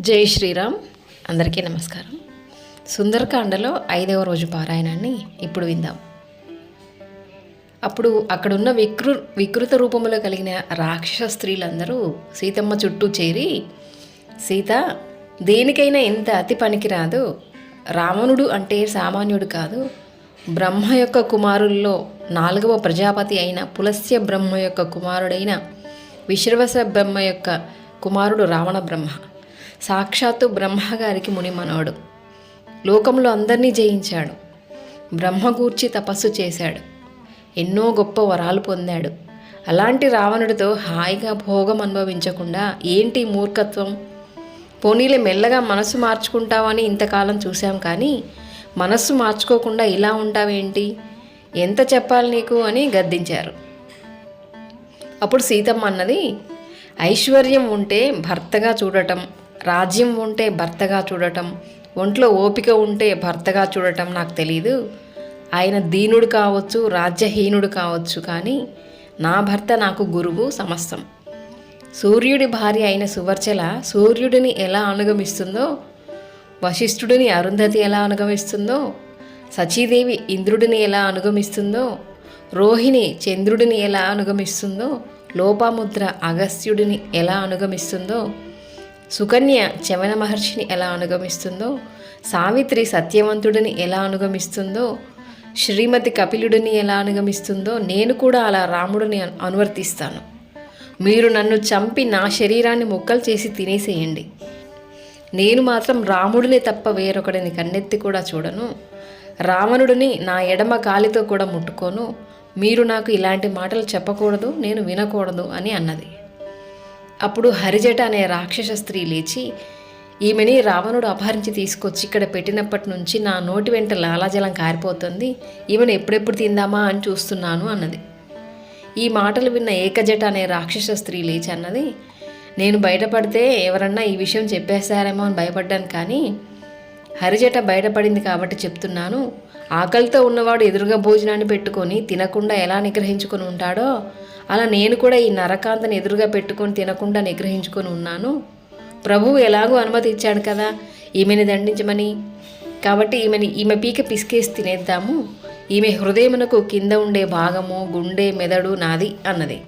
జై శ్రీరామ్. అందరికీ నమస్కారం. సుందరకాండలో ఐదవ రోజు పారాయణాన్ని ఇప్పుడు విందాం. అప్పుడు అక్కడున్న వికృ వికృత రూపంలో కలిగిన రాక్షస స్త్రీలందరూ సీతమ్మ చుట్టూ చేరి సీత దేనికైనా ఎంత అతి పనికిరాదు. రావణుడు అంటే సామాన్యుడు కాదు. బ్రహ్మ యొక్క కుమారుల్లో నాలుగవ ప్రజాపతి అయిన పులస్య బ్రహ్మ యొక్క కుమారుడైన విశ్రవస బ్రహ్మ యొక్క కుమారుడు రావణ బ్రహ్మ. సాక్షాత్తు బ్రహ్మగారికి ముని మనవడు లోకంలో అందరినీ జయించాడు. బ్రహ్మగూర్చి తపస్సు చేశాడు. ఎన్నో గొప్ప వరాలు పొందాడు. అలాంటి రావణుడితో హాయిగా భోగం అనుభవించకుండా ఏంటి మూర్ఖత్వం? పోనీలే మెల్లగా మనసు మార్చుకుంటావని ఇంతకాలం చూశాం కానీ మనస్సు మార్చుకోకుండా ఇలా ఉంటావేంటి? ఎంత చెప్పాలి నీకు అని గద్దించారు. అప్పుడు సీతమ్మ అన్నది ఐశ్వర్యం ఉంటే భర్తగా చూడటం రాజ్యం ఉంటే భర్తగా చూడటం ఒంట్లో ఓపిక ఉంటే భర్తగా చూడటం నాకు తెలీదు. ఆయన దీనుడు కావచ్చు రాజ్యహీనుడు కావచ్చు కానీ నా భర్త నాకు గురువు సమస్తం. సూర్యుడి భార్య అయిన సువర్చల సూర్యుడిని ఎలా అనుగమిస్తుందో వశిష్ఠుడిని అరుంధతి ఎలా అనుగమిస్తుందో సచీదేవి ఇంద్రుడిని ఎలా అనుగమిస్తుందో రోహిణి చంద్రుడిని ఎలా అనుగమిస్తుందో లోపాముద్ర అగస్త్యుడిని ఎలా అనుగమిస్తుందో సుకన్య చవన మహర్షిని ఎలా అనుగమిస్తుందో సావిత్రి సత్యవంతుడిని ఎలా అనుగమిస్తుందో శ్రీమతి కపిలుడిని ఎలా అనుగమిస్తుందో నేను కూడా అలా రాముడిని అను- అనువర్తిస్తాను. మీరు నన్ను చంపి నా శరీరాన్ని ముక్కలు చేసి తినేసేయండి. నేను మాత్రం రాముడినే తప్ప వేరొకడిని కన్నెత్తి కూడా చూడను. రావణుడిని నా ఎడమ కాలితో కూడా ముట్టుకోను. మీరు నాకు ఇలాంటి మాటలు చెప్పకూడదు నేను వినకూడదు అని అన్నది. అప్పుడు హరిజట అనే రాక్షస స్త్రీ లేచి ఈమెని రావణుడు అపహరించి తీసుకొచ్చి ఇక్కడ పెట్టినప్పటి నుంచి నా నోటి వెంట లాలాజలం కారిపోతుంది. ఈమెను ఎప్పుడెప్పుడు తిందామా అని చూస్తున్నాను అన్నది. ఈ మాటలు విన్న ఏకజట అనే రాక్షస స్త్రీ లేచి అన్నది నేను బయటపడితే ఎవరన్నా ఈ విషయం చెప్పేశారేమో అని భయపడ్డాను కానీ హరిజట బయటపడింది కాబట్టి చెప్తున్నాను. ఆకలితో ఉన్నవాడు ఎదురుగా భోజనాన్ని పెట్టుకొని తినకుండా ఎలా నిగ్రహించుకొని ఉంటాడో అలా నేను కూడా ఈ నరకాంతని ఎదురుగా పెట్టుకొని తినకుండా నిగ్రహించుకొని ఉన్నాను. ప్రభువు ఎలాగో అనుమతి ఇచ్చాడు కదా ఈమెని దండించమని. కాబట్టి ఈమెని ఈమె పీక పిసికేసి తినేద్దాము. ఈమె హృదయమునకు కింద ఉండే భాగము గుండె మెదడు నాది అన్నది.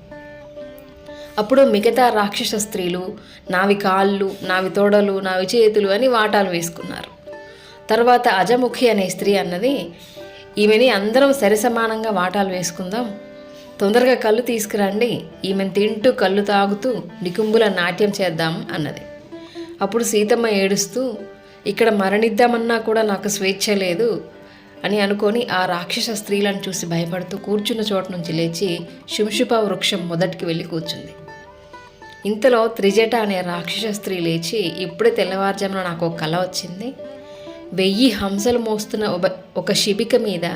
అప్పుడు మిగతా రాక్షస స్త్రీలు నావి కాళ్ళు నావి తోడలు నావి చేతులు అని వాటాలు వేసుకున్నారు. తర్వాత అజముఖి అనే స్త్రీ అన్నది ఈమెని అందరం సరిసమానంగా వాటాలు వేసుకుందాం. తొందరగా కళ్ళు తీసుకురండి. ఈమెను తింటూ కళ్ళు తాగుతూ నికుంబుల నాట్యం చేద్దాం అన్నది. అప్పుడు సీతమ్మ ఏడుస్తూ ఇక్కడ మరణిద్దామన్నా కూడా నాకు స్వేచ్ఛ లేదు అని అనుకొని ఆ రాక్షస స్త్రీలను చూసి భయపడుతూ కూర్చున్న చోట నుంచి లేచి శుంషుప వృక్షం మొదటికి వెళ్ళి కూర్చుంది. ఇంతలో త్రిజట అనే రాక్షస స్త్రీ లేచి ఇప్పుడే తెల్లవారుజామున నాకు ఒక కళ వచ్చింది. వెయ్యి హంసలు మోస్తున్న ఒక- ఒక శిబిక మీద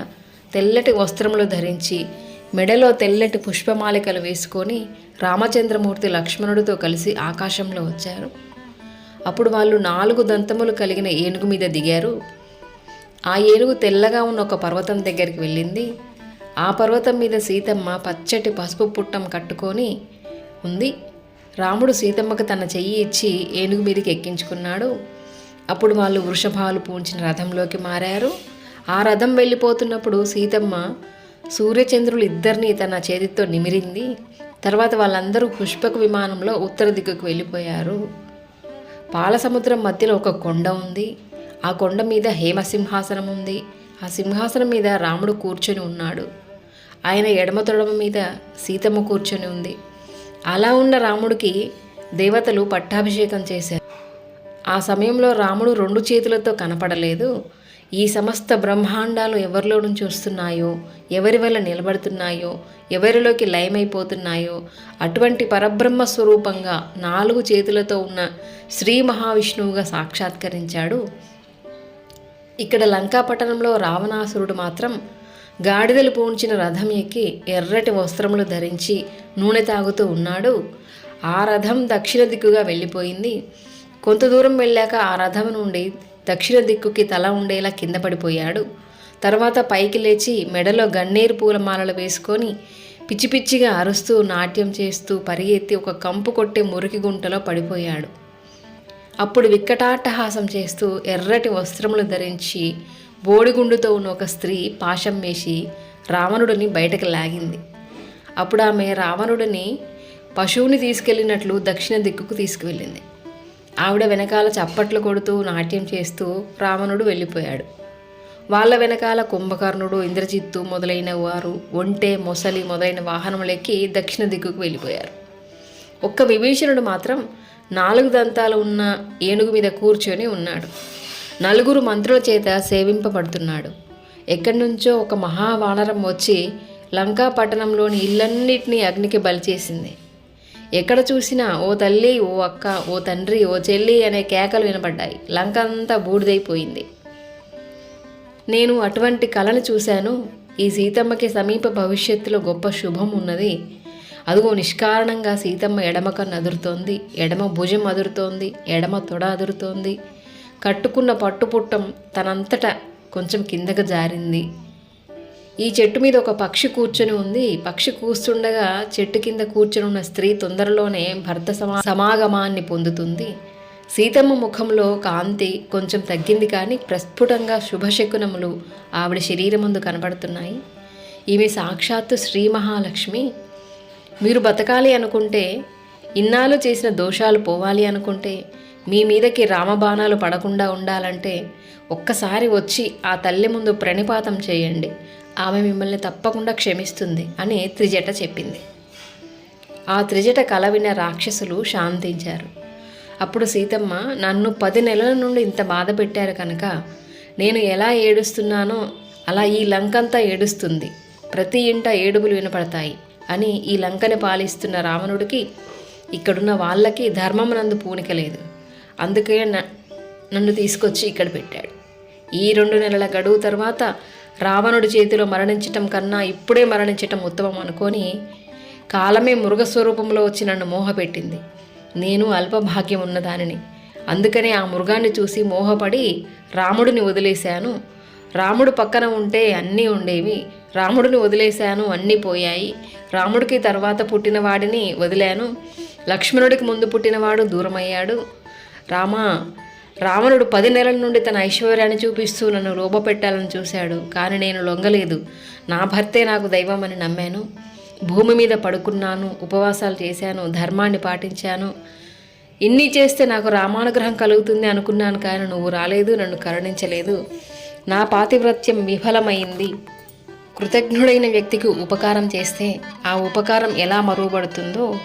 తెల్లటి వస్త్రములు ధరించి మెడలో తెల్లటి పుష్పమాలికలు వేసుకొని రామచంద్రమూర్తి లక్ష్మణుడితో కలిసి ఆకాశంలో వచ్చారు. అప్పుడు వాళ్ళు నాలుగు దంతములు కలిగిన ఏనుగు మీద దిగారు. ఆ ఏనుగు తెల్లగా ఉన్న ఒక పర్వతం దగ్గరికి వెళ్ళింది. ఆ పర్వతం మీద సీతమ్మ పచ్చటి పసుపు పుట్టం కట్టుకొని ఉంది. రాముడు సీతమ్మకు తన చెయ్యి ఇచ్చి ఏనుగు మీదకి ఎక్కించుకున్నాడు. అప్పుడు వాళ్ళు వృషభాలు పూంచిన రథంలోకి మారారు. ఆ రథం వెళ్ళిపోతున్నప్పుడు సీతమ్మ సూర్యచంద్రులు ఇద్దరిని తన చేతితో నిమిరింది. తర్వాత వాళ్ళందరూ పుష్పక విమానంలో ఉత్తర దిక్కుకు వెళ్ళిపోయారు. పాలసముద్రం మధ్యలో ఒక కొండ ఉంది. ఆ కొండ మీద హేమసింహాసనం ఉంది. ఆ సింహాసనం మీద రాముడు కూర్చొని ఉన్నాడు. ఆయన ఎడమ తొడమ మీద సీతమ్మ కూర్చొని ఉంది. అలా ఉన్న రాముడికి దేవతలు పట్టాభిషేకం చేశారు. ఆ సమయంలో రాముడు రెండు చేతులతో కనపడలేదు. ఈ సమస్త బ్రహ్మాండాలు ఎవరిలో నుంచి వస్తున్నాయో ఎవరి వల్ల నిలబడుతున్నాయో ఎవరిలోకి లయమైపోతున్నాయో అటువంటి పరబ్రహ్మ స్వరూపంగా నాలుగు చేతులతో ఉన్న శ్రీ మహావిష్ణువుగా సాక్షాత్కరించాడు. ఇక్కడ లంకాపట్టణంలో రావణాసురుడు మాత్రం గాడిదలు పూంచిన రథం ఎక్కి ఎర్రటి వస్త్రములు ధరించి నూనె తాగుతూ ఉన్నాడు. ఆ రథం దక్షిణ దిక్కుగా వెళ్ళిపోయింది. కొంత దూరం వెళ్ళాక ఆ రథం నుండి దక్షిణ దిక్కుకి తల ఉండేలా కింద పడిపోయాడు. తర్వాత పైకి లేచి మెడలో గన్నేరు పూలమాలలు వేసుకొని పిచ్చి పిచ్చిగా అరుస్తూ నాట్యం చేస్తూ పరిగెత్తి ఒక కంపు కొట్టే మురికి గుంటలో పడిపోయాడు. అప్పుడు విక్కటాట్టహాసం చేస్తూ ఎర్రటి వస్త్రములు ధరించి బోడిగుండుతో ఉన్న ఒక స్త్రీ పాశం వేసి రావణుడిని బయటకు లాగింది. అప్పుడు ఆమె రావణుడిని పశువుని తీసుకెళ్ళినట్లు దక్షిణ దిక్కుకు తీసుకువెళ్ళింది. ఆవిడ వెనకాల చప్పట్లు కొడుతూ నాట్యం చేస్తూ రావణుడు వెళ్ళిపోయాడు. వాళ్ళ వెనకాల కుంభకర్ణుడు ఇంద్రజిత్తు మొదలైన వారు ఒంటె మొసలి మొదలైన వాహనములెక్కి దక్షిణ దిక్కుకు వెళ్ళిపోయారు. ఒక్క విభీషణుడు మాత్రం నాలుగు దంతాలు ఉన్న ఏనుగు మీద కూర్చొని ఉన్నాడు. నలుగురు మంత్రుల చేత సేవింపబడుతున్నాడు. ఎక్కడి నుంచో ఒక మహావానరం వచ్చి లంకా పట్టణంలోని ఇల్లన్నిటినీ అగ్నికి బలిచేసింది ఎక్కడ చూసినా ఓ తల్లి ఓ అక్క ఓ తండ్రి ఓ చెల్లి అనే కేకలు వినబడ్డాయి లంక అంతా బూడిదైపోయింది. నేను అటువంటి కళను చూశాను. ఈ సీతమ్మకి సమీప భవిష్యత్తులో గొప్ప శుభం ఉన్నది. అదిగో నిష్కారణంగా సీతమ్మ ఎడమ కన్ను అదురుతోంది. ఎడమ భుజం అదురుతోంది. ఎడమ తొడ అదురుతోంది. కట్టుకున్న పట్టుపుట్టం తనంతట కొంచెం కిందకు జారింది. ఈ చెట్టు మీద ఒక పక్షి కూర్చొని ఉంది. పక్షి కూర్చుండగా చెట్టు కింద కూర్చొని ఉన్న స్త్రీ తొందరలోనే భర్త సమా సమాగమాన్ని పొందుతుంది. సీతమ్మ ముఖంలో కాంతి కొంచెం తగ్గింది కానీ ప్రస్ఫుటంగా శుభశకునములు ఆవిడ శరీరం ముందు కనబడుతున్నాయి. ఈమె సాక్షాత్తు శ్రీ మహాలక్ష్మి. మీరు బతకాలి అనుకుంటే ఇన్నాళ్ళు చేసిన దోషాలు పోవాలి అనుకుంటే మీ మీదకి రామబాణాలు పడకుండా ఉండాలంటే ఒక్కసారి వచ్చి ఆ తల్లి ముందు ప్రణిపాతం చేయండి. ఆమె మిమ్మల్ని తప్పకుండా క్షమిస్తుంది అని త్రిజట చెప్పింది. ఆ త్రిజట కల విన్న రాక్షసులు శాంతించారు. అప్పుడు సీతమ్మ నన్ను పది నెలల నుండి ఇంత బాధ పెట్టారు కనుక నేను ఎలా ఏడుస్తున్నానో అలా ఈ లంకంతా ఏడుస్తుంది. ప్రతి ఇంట ఏడుపులు వినపడతాయి అని ఈ లంకని పాలిస్తున్న రావణుడికి ఇక్కడున్న వాళ్ళకి ధర్మమునందు పూనిక లేదు. అందుకే నన్ను తీసుకొచ్చి ఇక్కడ పెట్టాడు. ఈ రెండు నెలల గడువు తర్వాత రావణుడి చేతిలో మరణించటం కన్నా ఇప్పుడే మరణించటం ఉత్తమం అనుకొని కాలమే మృగస్వరూపంలో వచ్చి నన్ను మోహపెట్టింది. నేను అల్పభాగ్యం ఉన్నదానిని. అందుకనే ఆ మృగాన్ని చూసి మోహపడి రాముడిని వదిలేశాను. రాముడు పక్కన ఉంటే అన్నీ ఉండేవి. రాముడిని వదిలేశాను అన్నీ పోయాయి. రాముడికి తర్వాత పుట్టిన వాడిని వదిలాను. లక్ష్మణుడికి ముందు పుట్టినవాడు దూరమయ్యాడు. రామా రావణుడు పది నెలల నుండి తన ఐశ్వర్యాన్ని చూపిస్తూ నన్ను లోబపెట్టాలని చూశాడు కానీ నేను లొంగలేదు. నా భర్తే నాకు దైవమని నమ్మాను. భూమి మీద పడుకున్నాను ఉపవాసాలు చేశాను ధర్మాన్ని పాటించాను. ఇన్ని చేస్తే నాకు రామానుగ్రహం కలుగుతుంది అనుకున్నాను కానీ నువ్వు రాలేదు నన్ను కరుణించలేదు. నా పాతివ్రత్యం విఫలమైంది. కృతజ్ఞుడైన వ్యక్తికి ఉపకారం చేస్తే ఆ ఉపకారం ఎలా మరుగుపడుతుందో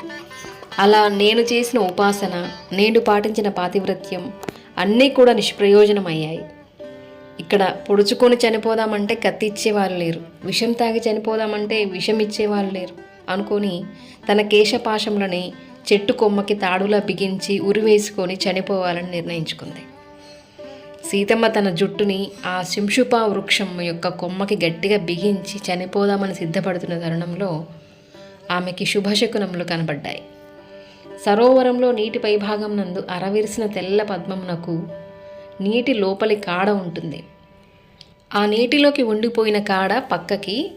అలా నేను చేసిన ఉపాసన నేను పాటించిన పాతివ్రత్యం. అన్నీ కూడా నిష్ప్రయోజనమయ్యాయి. ఇక్కడ పొడుచుకొని చనిపోదామంటే కత్తి ఇచ్చేవారు లేరు. విషం తాగి చనిపోదామంటే విషం ఇచ్చేవారు లేరు. అనుకొని తన కేశపాశములని చెట్టు కొమ్మకి తాడులా బిగించి ఉరివేసుకొని చనిపోవాలని నిర్ణయించుకుంది. సీతమ్మ తన జుట్టుని ఆ శింషుపా వృక్షం యొక్క కొమ్మకి గట్టిగా బిగించి చనిపోదామని సిద్ధపడుతున్న తరుణంలో ఆమెకి శుభశకునములు కనబడ్డాయి. సరోవరంలో నీటి పైభాగం నందు అరవిరిసిన తెల్ల పద్మమునకు నీటి లోపలి కాడ ఉంటుంది. ఆ నీటిలోకి ఉండిపోయిన కాడ పక్కకి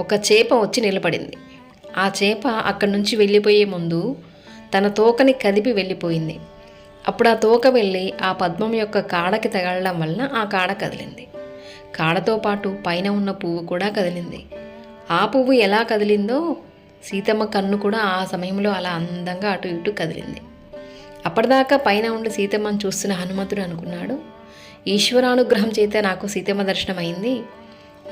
ఒక చేప వచ్చి నిలబడింది. ఆ చేప అక్కడి నుంచి వెళ్ళిపోయే ముందు తన తోకని కదిపి వెళ్ళిపోయింది. అప్పుడు ఆ తోక వెళ్ళి ఆ పద్మం యొక్క కాడకి తగలడం వలన ఆ కాడ కదిలింది. కాడతో పాటు పైన ఉన్న పువ్వు కూడా కదిలింది. ఆ పువ్వు ఎలా కదిలిందో సీతమ్మ కన్ను కూడా ఆ సమయంలో అలా అందంగా అటు ఇటు కదిలింది. అప్పటిదాకా పైన ఉండి సీతమ్మను చూస్తున్న హనుమంతుడు అనుకున్నాడు ఈశ్వరానుగ్రహం చేత నాకు సీతమ్మ దర్శనం అయింది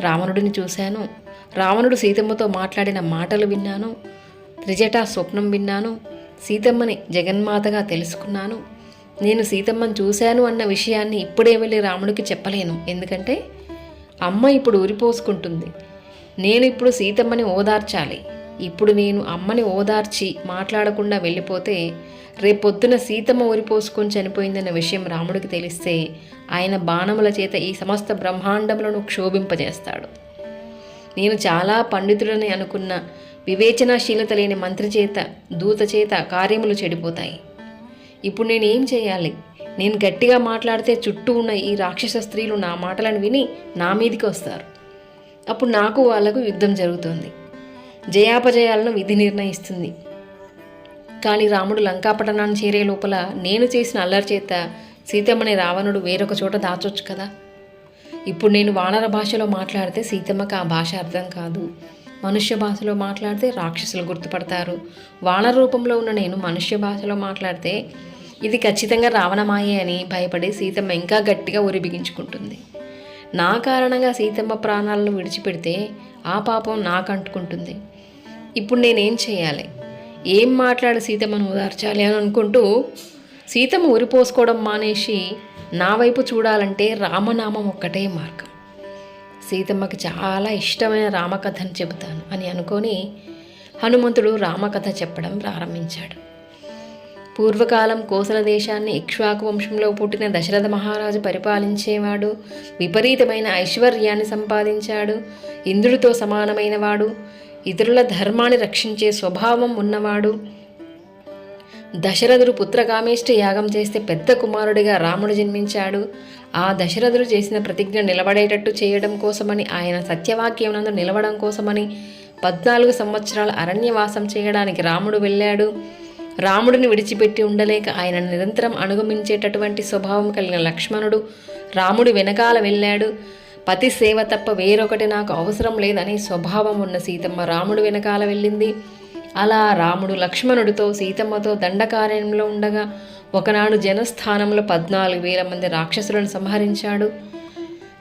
రావణుడిని చూశాను రావణుడు సీతమ్మతో మాట్లాడిన మాటలు విన్నాను త్రిజటా స్వప్నం విన్నాను సీతమ్మని జగన్మాతగా తెలుసుకున్నాను. నేను సీతమ్మని చూశాను అన్న విషయాన్ని ఇప్పుడే వెళ్ళి రాముడికి చెప్పలేను. ఎందుకంటే అమ్మ ఇప్పుడు ఉరిపోసుకుంటుంది నేను ఇప్పుడు సీతమ్మని ఓదార్చాలి. ఇప్పుడు నేను అమ్మని ఓదార్చి మాట్లాడకుండా వెళ్ళిపోతే రేపొద్దున సీతమ్మ ఊరిపోసుకొని చనిపోయిందన్న విషయం రాముడికి తెలిస్తే ఆయన బాణముల చేత ఈ సమస్త బ్రహ్మాండములను క్షోభింపజేస్తాడు. నేను చాలా పండితుడని అనుకున్న వివేచనాశీలత లేని మంత్రి చేత దూత చేత కార్యములు చెడిపోతాయి. ఇప్పుడు నేను ఏం చేయాలి? నేను గట్టిగా మాట్లాడితే చుట్టూ ఉన్న ఈ రాక్షస స్త్రీలు నా మాటలను విని నా మీదికి వస్తారు. అప్పుడు నాకు వాళ్ళకు యుద్ధం జరుగుతుంది. జయాపజయాలను విధి నిర్ణయిస్తుంది. కానీ రాముడు లంకాపట్టణాన్ని చేరే లోపల నేను చేసిన అల్లరి చేత సీతమ్మని రావణుడు వేరొక చోట దాచొచ్చు కదా? ఇప్పుడు నేను వానర భాషలో మాట్లాడితే సీతమ్మకి ఆ భాష అర్థం కాదు. మనుష్య భాషలో మాట్లాడితే రాక్షసులు గుర్తుపడతారు. వానర రూపంలో ఉన్న నేను మనుష్య భాషలో మాట్లాడితే ఇది ఖచ్చితంగా రావణమాయే అని భయపడి సీతమ్మ ఇంకా గట్టిగా ఉరి బిగించుకుంటుంది. నా కారణంగా సీతమ్మ ప్రాణాలను విడిచిపెడితే ఆ పాపం నాకు అంటుకుంటుంది ఇప్పుడు నేనేం చేయాలి? ఏం మాట్లాడి సీతమ్మను ఓదార్చాలి అని అనుకుంటూ సీతమ్మ ఉరిపోసుకోవడం మానేసి నా వైపు చూడాలంటే రామనామం ఒక్కటే మార్గం. సీతమ్మకి చాలా ఇష్టమైన రామకథను చెబుతాను అని అనుకొని హనుమంతుడు రామకథ చెప్పడం ప్రారంభించాడు. పూర్వకాలం కోసల దేశాన్ని ఇక్ష్వాకు వంశంలో పుట్టిన దశరథ మహారాజు పరిపాలించేవాడు విపరీతమైన ఐశ్వర్యాన్ని సంపాదించాడు ఇంద్రుడితో సమానమైన వాడు ఇతరుల ధర్మాన్ని రక్షించే స్వభావం ఉన్నవాడు. దశరథుడు పుత్రకామేష్టి యాగం చేస్తే పెద్ద కుమారుడిగా రాముడు జన్మించాడు. ఆ దశరథుడు చేసిన ప్రతిజ్ఞ నిలబడేటట్టు చేయడం కోసమని ఆయన సత్యవాక్యం నందు నిలవడం కోసమని పద్నాలుగు సంవత్సరాల అరణ్యవాసం చేయడానికి రాముడు వెళ్ళాడు. రాముడిని విడిచిపెట్టి ఉండలేక ఆయన నిరంతరం అనుగమించేటటువంటి స్వభావం కలిగిన లక్ష్మణుడు రాముడి వెనకాల వెళ్ళాడు. పతి సేవ తప్ప వేరొకటి నాకు అవసరం లేదని స్వభావం ఉన్న సీతమ్మ రాముడు వెనకాల వెళ్ళింది. అలా రాముడు లక్ష్మణుడితో సీతమ్మతో దండకారణ్యంలో ఉండగా ఒకనాడు జనస్థానంలో పద్నాలుగు వేల మంది రాక్షసులను సంహరించాడు.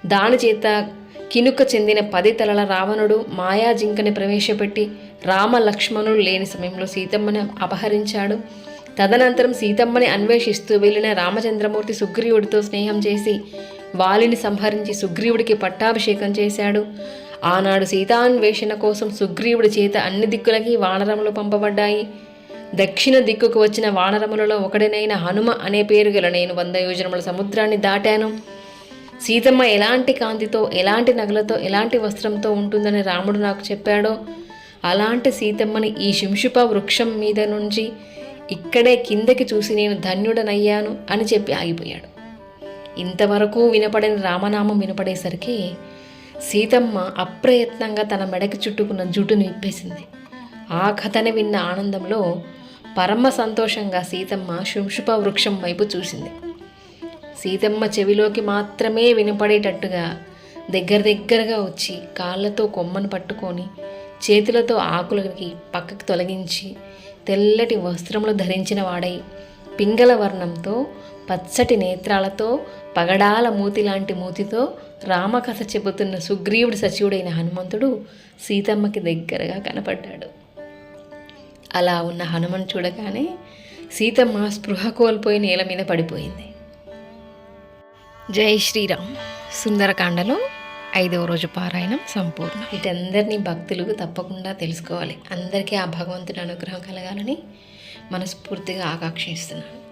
దాని చేత కినుక చెందిన పది తలల రావణుడు మాయాజింకని ప్రవేశపెట్టి రామ లక్ష్మణులు లేని సమయంలో సీతమ్మని అపహరించాడు. తదనంతరం సీతమ్మని అన్వేషిస్తూ వెళ్ళిన రామచంద్రమూర్తి సుగ్రీవుడితో స్నేహం చేసి వాలిని సంహరించి సుగ్రీవుడికి పట్టాభిషేకం చేశాడు. ఆనాడు సీతాన్వేషణ కోసం సుగ్రీవుడి చేత అన్ని దిక్కులకి వానరములు పంపబడ్డాయి. దక్షిణ దిక్కుకు వచ్చిన వానరములలో ఒకడినైన హనుమ అనే పేరు గల నేను వంద యోజనముల సముద్రాన్ని దాటాను. సీతమ్మ ఎలాంటి కాంతితో ఎలాంటి నగలతో ఎలాంటి వస్త్రంతో ఉంటుందని రాముడు నాకు చెప్పాడో అలాంటి సీతమ్మని ఈ శింషుప వృక్షం మీద నుంచి ఇక్కడే కిందకి చూసి నేను ధన్యుడనయ్యాను అని చెప్పి ఆగిపోయాడు. ఇంతవరకు వినపడిన రామనామం వినపడేసరికి సీతమ్మ అప్రయత్నంగా తన మెడకి చుట్టుకున్న జుట్టును విప్పేసింది. ఆ కథని విన్న ఆనందంలో పరమ సంతోషంగా సీతమ్మ శుంషుప వృక్షం వైపు చూసింది. సీతమ్మ చెవిలోకి మాత్రమే వినపడేటట్టుగా దగ్గర దగ్గరగా వచ్చి కాళ్ళతో కొమ్మను పట్టుకొని చేతులతో ఆకులకి పక్కకు తొలగించి తెల్లటి వస్త్రములు ధరించిన వాడై పింగళ వర్ణంతో పచ్చటి నేత్రాలతో పగడాల మూతి లాంటి మూతితో రామకథ చెబుతున్న సుగ్రీవుడి సచివుడైన హనుమంతుడు సీతమ్మకి దగ్గరగా కనపడ్డాడు. అలా ఉన్న హనుమన్ చూడగానే సీతమ్మ స్పృహ కోల్పోయి నేల మీద పడిపోయింది. జై శ్రీరామ్. సుందరకాండలో ఐదవ రోజు పారాయణం సంపూర్ణ. వీటందరినీ భక్తులు తప్పకుండా తెలుసుకోవాలి. అందరికీ ఆ భగవంతుని అనుగ్రహం కలగాలని మనస్ఫూర్తిగా ఆకాంక్షిస్తున్నాను.